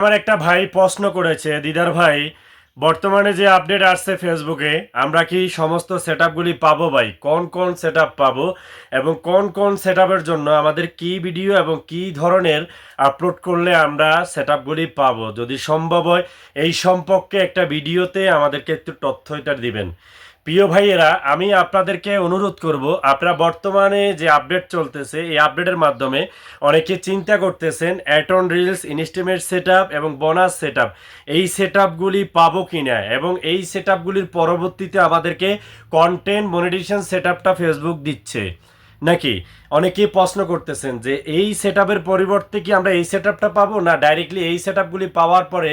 আমার একটা ভাই প্রশ্ন করেছে, দিদার ভাই, বর্তমানে যে আপডেট আসছে ফেসবুকে আমরা কি সমস্ত সেট আপগুলি পাবো ভাই? কোন কোন সেট আপ পাবো? এবং কোন কোন সেট আপের জন্য আমাদের কি ভিডিও এবং কি ধরনের আপলোড করলে আমরা সেট আপগুলি পাবো? যদি সম্ভব হয়, এই সম্পর্কে একটা ভিডিওতে আমাদেরকে একটু তথ্য এটা দিবেন। প্রিয় ভাইয়েরা, আমি আপনাদেরকে অনুরোধ করব, আপনারা বর্তমানে যে আপডেট চলতেছে, এই আপডেটের মাধ্যমে অনেকে চিন্তা করতেছেন, ads on reels, in stream set এবং বোনাস সেট এই সেট আপগুলি পাবো কি না এবং এই সেট আপগুলির পরবর্তীতে আমাদেরকে কন্টেন্ট মনিটেশন সেট আপটা ফেসবুক দিচ্ছে। নাকি? অনেকেই প্রশ্ন করতেছেন যে এই সেট পরিবর্তে কি আমরা এই সেট আপটা পাবো না ডাইরেক্টলি এই সেট আপগুলি পাওয়ার পরে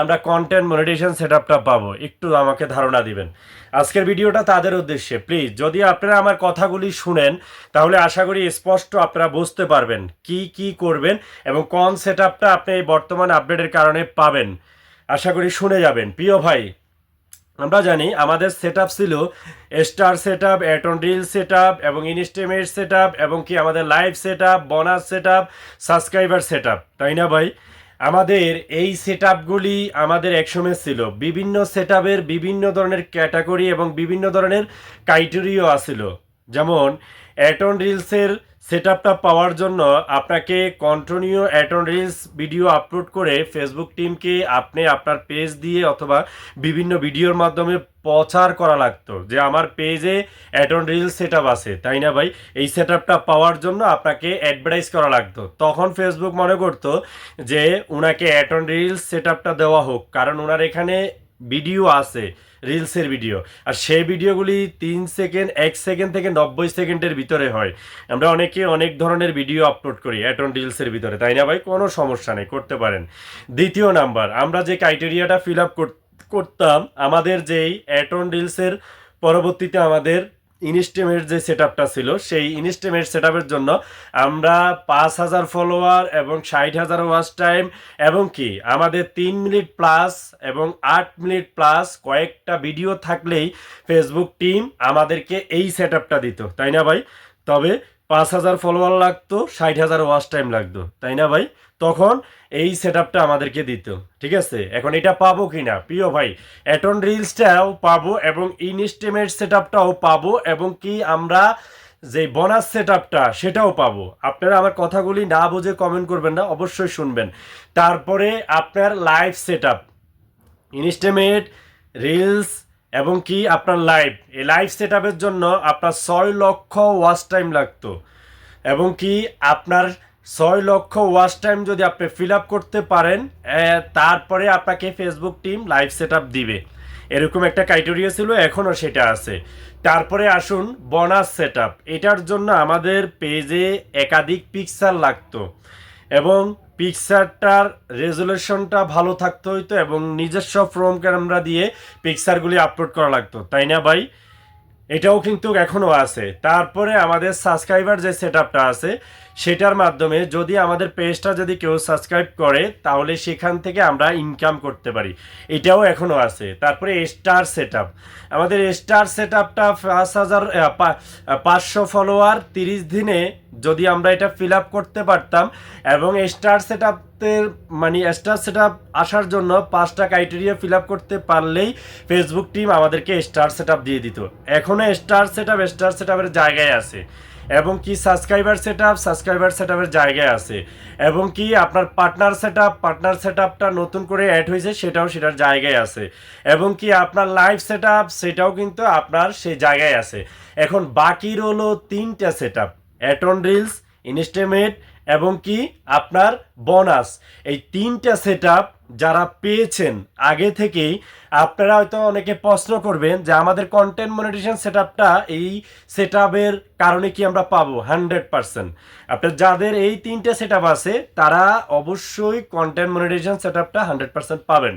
আমরা কন্টেন্ট মনিটেশন সেট আপটা পাবো? একটু আমাকে ধারণা দিবেন। আজকের ভিডিওটা তাদের উদ্দেশ্যে। প্লিজ যদি আপনারা আমার কথাগুলি শুনেন, তাহলে আশা করি স্পষ্ট আপনারা বুঝতে পারবেন কি কি করবেন এবং কোন সেট আপটা আপনি এই বর্তমান আপডেটের কারণে পাবেন। আশা করি শুনে যাবেন। প্রিয় ভাই আমরা জানি আমাদের সেট ছিল star set up ads on reel set এবং ইনস্টিমেট সেট এবং কি আমাদের live set bonus set subscriber set তাই না ভাই? আমাদের এই সেট আপগুলি আমাদের একসময় ছিল। বিভিন্ন সেট বিভিন্ন ধরনের ক্যাটাগরি এবং বিভিন্ন ধরনের ক্রাইটেরিয়াও আছিল। যেমন অ্যাটন রিলসের সেট আপটা পাওয়ার জন্য আপনাকে continue ads on reels video upload করে ফেসবুক টিমকে আপনি আপনার পেজ দিয়ে অথবা বিভিন্ন ভিডিওর মাধ্যমে প্রচার করা লাগতো। যে আমার পেজে অ্যাটন রিলস সেট আছে, তাই না ভাই? এই সেট পাওয়ার জন্য আপনাকে অ্যাডভার্টাইজ করা লাগতো। তখন ফেসবুক মনে করতো যে ওনাকে অ্যাটন রিলস সেট দেওয়া হোক, কারণ ওনার এখানে ভিডিও আছে, রিলসের ভিডিও। আর সেই ভিডিওগুলি তিন সেকেন্ড, এক সেকেন্ড থেকে নব্বই সেকেন্ডের ভিতরে হয়। আমরা অনেকে অনেক ধরনের ভিডিও আপলোড করি অ্যাটন রিলসের ভিতরে। তাই না ভাই? কোনো সমস্যা নেই, করতে পারেন। দ্বিতীয় নাম্বার, আমরা যে ক্রাইটেরিয়াটা ফিল আপ করতাম, আমাদের যেই অ্যাটন রিলসের পরবর্তীতে আমাদের ইনস্টেমের যে সেট ছিল, সেই ইনস্টেমের সেট জন্য আমরা পাঁচ হাজার ফলোয়ার এবং ষাট হাজার ওয়াচ টাইম এবং কি আমাদের তিন মিনিট প্লাস এবং আট মিনিট প্লাস কয়েকটা ভিডিও থাকলেই ফেসবুক টিম আমাদেরকে এই সেট দিত, তাই না ভাই? তবে পাঁচ হাজার ফলোয়ার লাগতো, ষাট হাজার ওয়াচ টাইম লাগতো, তাই না ভাই? তখন এই সেট আমাদেরকে দিত, ঠিক আছে? এখন এটা পাবো কি না প্রিয় ভাই অ্যাটন রিলসটাও পাবো এবং ইনস্টিমেট সেট আপটাও পাবো এবং কি আমরা যে বোনাস সেট আপটা সেটাও পাবো। আপনারা আমার কথাগুলি না বুঝে কমেন্ট করবেন না, অবশ্যই শুনবেন। তারপরে আপনার live set up in stream reels এবং কি আপনার লাইভ এই লাইভ সেট জন্য আপনার ছয় লক্ষ ওয়াচ টাইম লাগতো। এবং কি আপনার ছয় লক্ষ ওয়াচ টাইম যদি আপনি ফিল আপ করতে পারেন তারপরে আপনাকে ফেসবুক টিম লাইভ সেট দিবে। এরকম একটা ক্রাইটেরিয়া ছিল, এখনও সেটা আছে। তারপরে আসুন বোনাস সেট এটার জন্য আমাদের পেজে একাধিক পিকচার লাগতো। এবং পিকচারটার রেজুলেশনটা ভালো থাকতে হইতো এবং নিজস্ব ফ্রম ক্যামেরা দিয়ে পিকচারগুলি আপলোড করা লাগতো, তাই না ভাই? এটাও কিন্তু এখনও আছে। তারপরে আমাদের সাবস্ক্রাইবার যে সেট আছে সেটার মাধ্যমে যদি আমাদের পেজটা যদি কেউ সাবস্ক্রাইব করে, তাহলে সেখান থেকে আমরা ইনকাম করতে পারি। এটাও এখনও আছে। তারপরে স্টার সেট আমাদের স্টার সেট আপটা পাঁচ হাজার পাঁচশো ফলোয়ার তিরিশ দিনে যদি আমরা এটা ফিল আপ করতে পারতাম এবং স্টার সেট আপের মানে স্টার সেট আপ আসার জন্য পাঁচটা ক্রাইটেরিয়া ফিল আপ করতে পারলেই ফেসবুক টিম আমাদেরকে স্টার সেট দিয়ে দিত। এখনও star set up star set জায়গায় আছে। এবং কি subscriber set up subscriber set আপের জায়গায় আছে। এবং কি আপনার partner set up partner set আপটা নতুন করে অ্যাড হয়েছে, সেটাও সেটার জায়গায় আছে। এবং কি আপনার লাইভ সেট আপ সেটাও কিন্তু আপনার সেই জায়গায় আছে। এখন বাকি রল তিনটা set up ads on reels in stream এবং কি? আপনার বোনাস এই তিনটা সেট যারা পেয়েছেন, আগে থেকেই আপনারা হয়তো অনেকে প্রশ্ন করবেন যে আমাদের কন্টেন্ট মনিটেশন সেট এই সেট কারণে কি আমরা পাবো? হান্ড্রেড পারসেন্ট আপনার যাদের এই তিনটে সেট আছে, তারা অবশ্যই কন্টেন্ট মনিটেশন সেট আপটা হান্ড্রেড পাবেন।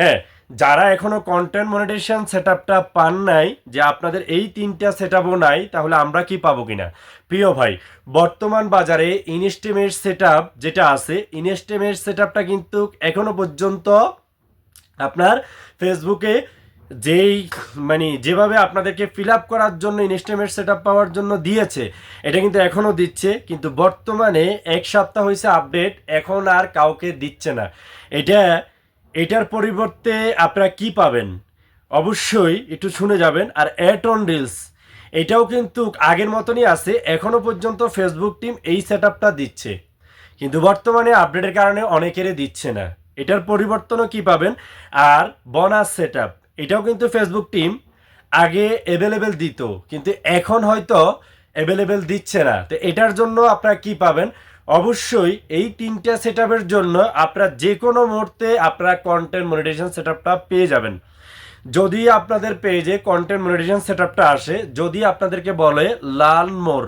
হ্যাঁ যারা এখনও কন্টেন্ট মনিটেশন সেট পান নাই, যে আপনাদের এই তিনটা সেট নাই, তাহলে আমরা কি পাবো কিনা? প্রিয় ভাই, বর্তমান বাজারে ইনস্টিমেট সেট যেটা আছে ইনস্টিমেট সেট কিন্তু এখনও পর্যন্ত আপনার ফেসবুকে যেই মানে যেভাবে আপনাদেরকে ফিল আপ করার জন্য ইনস্ট্রুমেন্ট সেট পাওয়ার জন্য দিয়েছে, এটা কিন্তু এখনও দিচ্ছে, কিন্তু বর্তমানে এক সপ্তাহ হয়েছে আপডেট এখন আর কাউকে দিচ্ছে না। এটা এটার পরিবর্তে আপনারা কি পাবেন? অবশ্যই একটু শুনে যাবেন। আর অ্যাট অন রিলস এটাও কিন্তু আগের মতনই আছে এখনও পর্যন্ত ফেসবুক টিম এই সেট দিচ্ছে। কিন্তু বর্তমানে আপডেটের কারণে অনেকেরই দিচ্ছে না। এটার পরিবর্তনও কি পাবেন? আর বোনাস সেট এটাও কিন্তু ফেসবুক টিম আগে অ্যাভেলেবেল দিত। কিন্তু এখন হয়তো অ্যাভেলেবেল দিচ্ছে না। তো এটার জন্য আপনারা কি পাবেন? অবশ্যই এই তিনটা সেট জন্য আপনারা যে কোনো মুহূর্তে আপনারা কন্টেন্ট মনিটাইজেশন সেট পেয়ে যাবেন। যদি আপনাদের পেজে কন্টেন্ট মনিটাইজেশন সেট আসে, যদি আপনাদেরকে বলে লাল মোর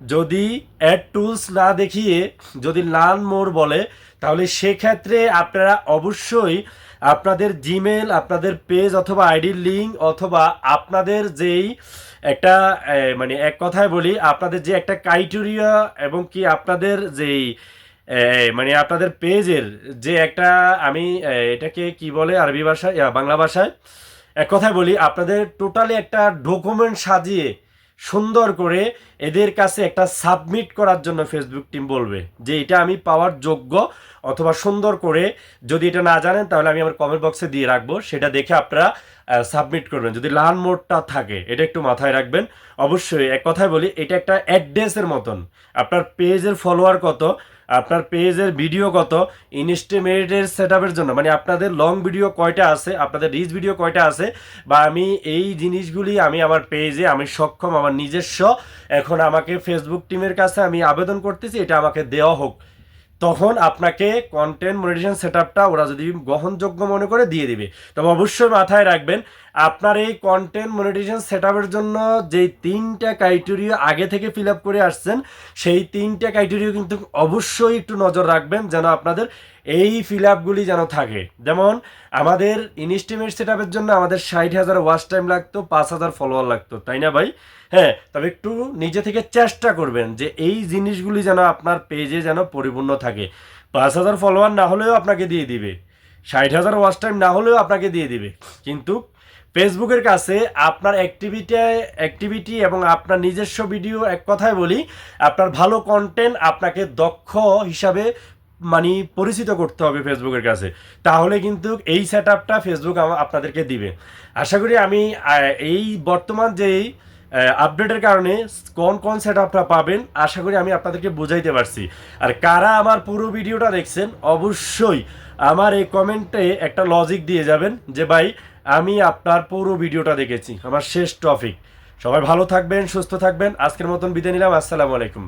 যদি অ্যাড টুলস না দেখিয়ে যদি লাল মোর বলে, তাহলে সেক্ষেত্রে আপনারা অবশ্যই আপনাদের জিমেল আপনাদের পেজ অথবা আইডির লিঙ্ক অথবা আপনাদের যেই একটা মানে এক কথায় বলি, আপনাদের যে একটা ক্রাইটেরিয়া এবং কি আপনাদের যেই মানে আপনাদের পেজের যে একটা, আমি এটাকে কি বলে আরবি ভাষায় বাংলা ভাষায়, এক কথায় বলি, আপনাদের টোটালি একটা ডকুমেন্ট সাজিয়ে সুন্দর করে এদের কাছে একটা সাবমিট করার জন্য ফেসবুক টিম বলবে যে এটা আমি পাওয়ার যোগ্য অথবা সুন্দর করে যদি এটা না জানেন তাহলে আমি আমার কমেন্ট বক্সে দিয়ে রাখব। সেটা দেখে আপনারা সাবমিট করবেন। যদি লাল মোডটা থাকে, এটা একটু মাথায় রাখবেন। অবশ্যই এক কথায় বলি, এটা একটা অ্যাড্রেসের মতন। আপনার পেজের ফলোয়ার কত? আপনার পেজের ভিডিও কত? ইনস্টিমেটের সেট আপের জন্য। মানে আপনাদের লং ভিডিও কয়টা আছে, আপনাদের রিচ ভিডিও কয়টা আছে, বা আমি এই জিনিসগুলি আমি আমার পেজে আমি সক্ষম, আমার নিজস্ব। এখন আমাকে ফেসবুক টিমের কাছে আমি আবেদন করতেছি, এটা আমাকে দেওয়া হোক। তখন আপনাকে কন্টেন্ট মনিটাইজেশন সেটআপটা ওরা যদি গ্রহণযোগ্য মনে করে দিয়ে দিবে। তবে অবশ্যই মাথায় রাখবেন, আপনার এই কন্টেন্ট মনিটাইজেশন সেটআপের জন্য যে তিনটা ক্রাইটেরিয়া আগে থেকে ফিল আপ করে আসছেন, সেই তিনটা ক্রাইটেরিয়া কিন্তু অবশ্যই একটু নজর রাখবেন যেন আপনাদের এই ফিল আপগুলি যেন থাকে। যেমন, আমাদের ইনস্টিমেট সেটআপের জন্য আমাদের ষাট হাজার ওয়াচ টাইম লাগতো, পাঁচ হাজার ফলোয়ার লাগতো, তাই না ভাই? হ্যাঁ তবে একটু নিজে থেকে চেষ্টা করবেন যে এই জিনিসগুলি যেন আপনার পেজে যেন পরিপূর্ণ থাকে। পাঁচ হাজার ফলোয়ার না হলেও আপনাকে দিয়ে দিবে। ষাট হাজার ওয়াচ টাইম না হলেও আপনাকে দিয়ে দিবে। কিন্তু ফেসবুকের কাছে আপনার অ্যাক্টিভিটি অ্যাক্টিভিটি এবং আপনার নিজস্ব ভিডিও এক কথায় বলি, আপনার ভালো কন্টেন্ট আপনাকে দক্ষ হিসাবে মানে পরিচিত করতে হবে ফেসবুকের কাছে। তাহলে কিন্তু এই সেট আপটা ফেসবুক আপনাদেরকে দিবে। আশা করি আমি এই বর্তমান যেই আপডেটের কারণে কোন কোন সেট আপটা পাবেন, আশা করি আমি আপনাদেরকে বুঝাইতে পারছি। আর কারা আমার পুরো ভিডিওটা দেখছেন, অবশ্যই আমার এই কমেন্টে একটা লজিক দিয়ে যাবেন যে, ভাই, আমি আপনার পুরো ভিডিওটা দেখেছি, আমার শেষ টপিক সবাই ভালো থাকবেন, সুস্থ থাকবেন। আজকের মতন বিদায় নিলাম, আসসালামু আলাইকুম।